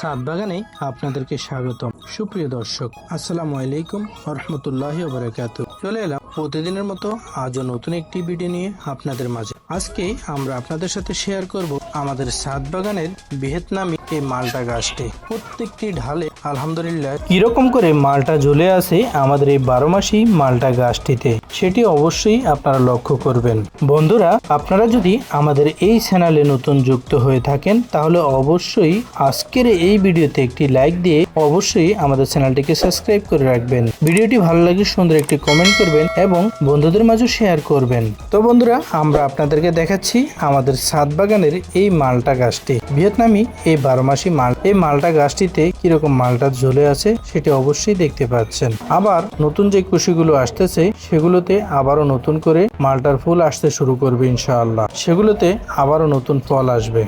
সাত বাগানে আপনাদেরকে স্বাগতম। সুপ্রিয় দর্শক, আসসালামু আলাইকুম রহমতুল্লাহ বারাকাত চলে এলাম প্রতিদিনের মতো আজও নতুন একটি ভিডিও নিয়ে আপনাদের মাঝে। আজকে আমরা আপনাদের সাথে শেয়ার করব আমাদের সাদ বাগানের ভিয়েতনামি এই মালটা গাছটি প্রত্যেকটি ঢালে আলহামদুলিল্লাহ কীরকম করে মালটা ঝুলে আছে আমাদের এই বারো মাসি মালটা গাছটিতে সেটি অবশ্যই আপনারা লক্ষ্য করবেন। বন্ধুরা, আপনারা যদি আমাদের এই চ্যানেলে নতুন যুক্ত হয়ে থাকেন, তাহলে অবশ্যই আজকের এই ভিডিওতে একটি লাইক দিয়ে অবশ্যই আমাদের চ্যানেলটিকে সাবস্ক্রাইব করে রাখবেন। ভিডিওটি ভালো লাগে সুন্দর একটি কমেন্ট করবেন এবং বন্ধুদের মাঝে শেয়ার করবেন। তো বন্ধুরা, আমরা আপনাদেরকে দেখাচ্ছি আমাদের সাত বাগানের এই মালটা গাছটি ভিয়েতনামি এই বারো মাসি মাল। এই মালটা গাছটিতে কীরকম মালটা ঝুলে আছে সেটি অবশ্যই দেখতে পাচ্ছেন। আবার নতুন যে কুশিগুলো আসতেছে, সেগুলোতে আবারও নতুন করে মালটার ফুল আসতে শুরু করবে ইনশাআল্লাহ। সেগুলোতে আবারও নতুন ফল আসবে।